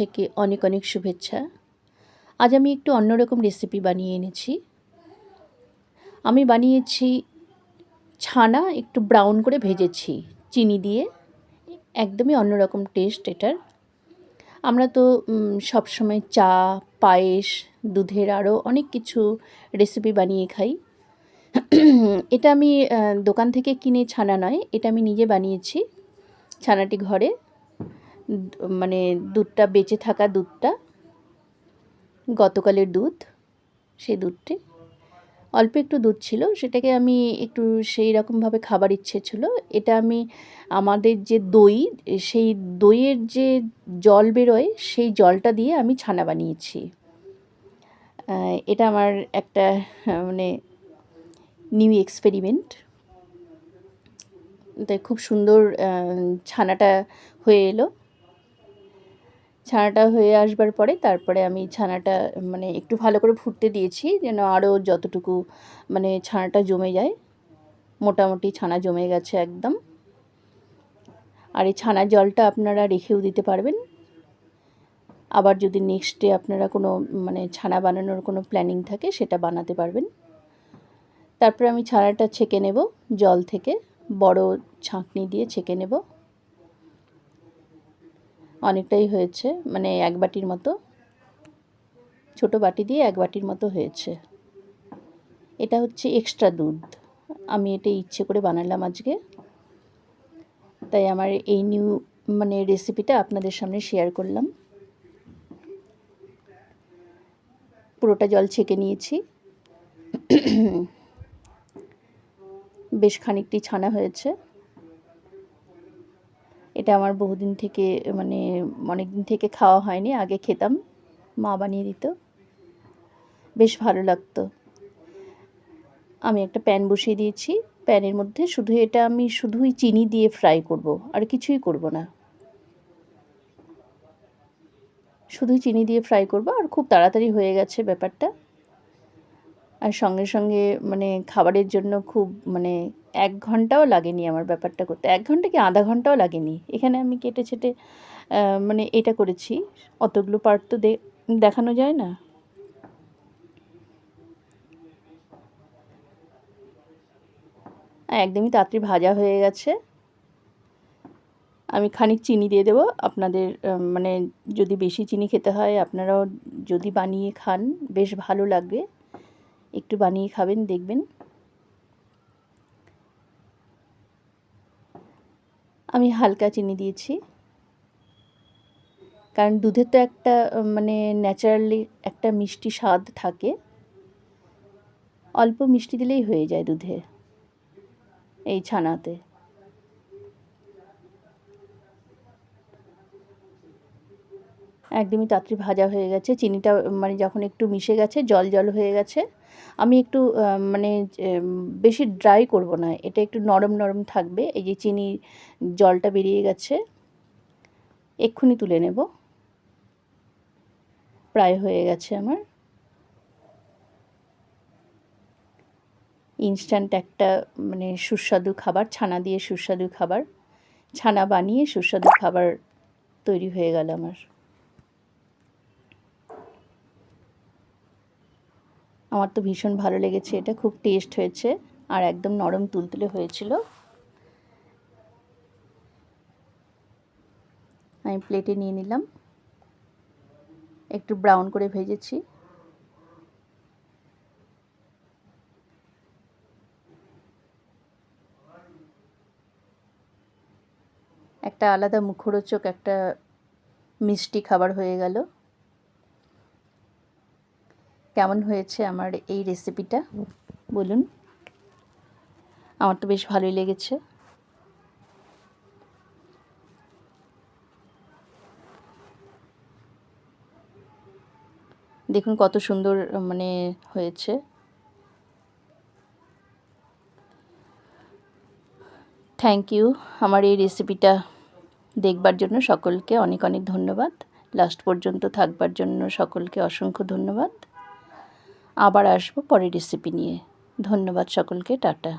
থেকে অনেক অনেক শুভেচ্ছা। আজ আমি একটু অন্যরকম রেসিপি বানিয়ে এনেছি। আমি বানিয়েছি ছানা একটু ব্রাউন করে ভেজেছি চিনি দিয়ে। একদমই অন্যরকম টেস্ট এটার। আমরা তো সবসময় চা, পায়েস, দুধের আরও অনেক কিছু রেসিপি বানিয়ে খাই। এটা আমি দোকান থেকে কিনে ছানা নয়, এটা আমি নিজে বানিয়েছি ছানাটি ঘরে। মানে দুধটা, বেঁচে থাকা দুধটা, গতকালের দুধ, সেই দুধটি। অল্প একটু দুধ ছিল, সেটাকে আমি একটু সেই রকমভাবে খাবার ইচ্ছে ছিল। এটা আমি, আমাদের যে দই, সেই দইয়ের যে জল বেরোয়, সেই জলটা দিয়ে আমি ছানা বানিয়েছি। এটা আমার একটা মানে নিউ এক্সপেরিমেন্ট তাই খুব সুন্দর ছানাটা হয়ে এলো। ছানাটা হয়ে আসবার পরে তারপরে আমি ছানাটা মানে একটু ভালো করে ফুটতে দিয়েছি যেন আরও যতটুকু মানে ছানাটা জমে যায়। মোটামুটি ছানা জমে গেছে একদম। আর এই ছানার জলটা আপনারা রেখেও দিতে পারবেন। আবার যদি নেক্সট ডে আপনারা কোনো মানে ছানা বানানোর কোনো প্ল্যানিং থাকে সেটা বানাতে পারবেন। তারপরে আমি ছানাটা ছেঁকে নেব জল থেকে। বড় ছাঁকনি দিয়ে ছেঁকে নেব। অনেকটাই হয়েছে মানে এক বাটির মতো। ছোট বাটি দিয়ে এক বাটির মতো হয়েছে। এটা হচ্ছে এক্সট্রা দুধ। আমি এটা ইচ্ছে করে বানালাম আজকে। তাই আমার এই নিউ মানে রেসিপিটা আপনাদের সামনে শেয়ার করলাম। পুরোটা জল ছেঁকে নিয়েছি। বেশ খানিকটি ছানা হয়েছে। এটা আমার বহুদিন থেকে মানে অনেক দিন থেকে খাওয়া হয়নি, আগে খেতাম, মা বানিয়ে দিত। বেশ ভালো লাগতো। আমি একটা প্যান বসিয়ে দিয়েছি, প্যানের মধ্যে শুধু এটা আমি শুধুই চিনি দিয়ে ফ্রাই করব, আর কিছুই করব না। শুধুই চিনি দিয়ে ফ্রাই করব, আর খুব তাড়াতাড়ি হয়ে গেছে ব্যাপারটা। আর সঙ্গে সঙ্গে মানে খাবারের জন্য খুব মানে এক ঘন্টাও লাগেনি আমার ব্যাপারটা করতে। এক ঘণ্টা কি আধা ঘন্টাও লাগেনি? এখানে আমি কেটে ছেটে মানে এটা করেছি। অতগুলো পার্ট তো দেখানো যায় না? একদমই তাড়াতাড়ি ভাজা হয়ে গেছে। আমি খানিক চিনি দিয়ে দেবো। আপনাদের মানে যদি বেশি চিনি খেতে হয়, আপনারাও যদি বানিয়ে খান, বেশ ভালো লাগবে। একটু বানিয়ে খাবেন, দেখবেন। আমি হালকা চিনি দিয়েছি। কারণ দুধে তো একটা মানে ন্যাচারালি একটা মিষ্টি স্বাদ থাকে। অল্প মিষ্টি দিলেই হয়ে যায় দুধে এই ছানাতে। একদমই তাড়াতাড়ি ভাজা হয়ে গেছে। চিনিটা মানে যখন একটু মিশে গেছে, জল জল হয়ে গেছে। আমি একটু মানে বেশি ড্রাই করব না। এটা একটু নরম নরম থাকবে। এই যে চিনি জলটা বেরিয়ে গেছে, এক্ষুনি তুলে নেব। প্রায় হয়ে গেছে আমার। ইনস্ট্যান্ট একটা মানে সুস্বাদু খাবার, ছানা দিয়ে সুস্বাদু খাবার। ছানা বানিয়ে সুস্বাদু খাবার তৈরি হয়ে গেল আমার। আমার তো ভীষণ ভালো লেগেছে, এটা খুব টেস্ট হয়েছে আর একদম নরম তুলতুলে হয়েছিল। আমি প্লেটে নিয়ে নিলাম। একটু ব্রাউন করে ভেজেছি। একটা আলাদা মুখরোচক, একটা মিষ্টি খাবার হয়ে গেল। কেমন হয়েছে আমার এই রেসিপিটা বলুন। আমার তো বেশ ভালোই লেগেছে। দেখুন কত সুন্দর মানে হয়েছে। থ্যাংক ইউ আমার এই রেসিপিটা দেখবার জন্য সকলকে অনেক অনেক ধন্যবাদ। লাস্ট পর্যন্ত থাকবার জন্য সকলকে অসংখ্য ধন্যবাদ। আবার আসব পরের রেসিপি নিয়ে। ধন্যবাদ সকলকে টাটা।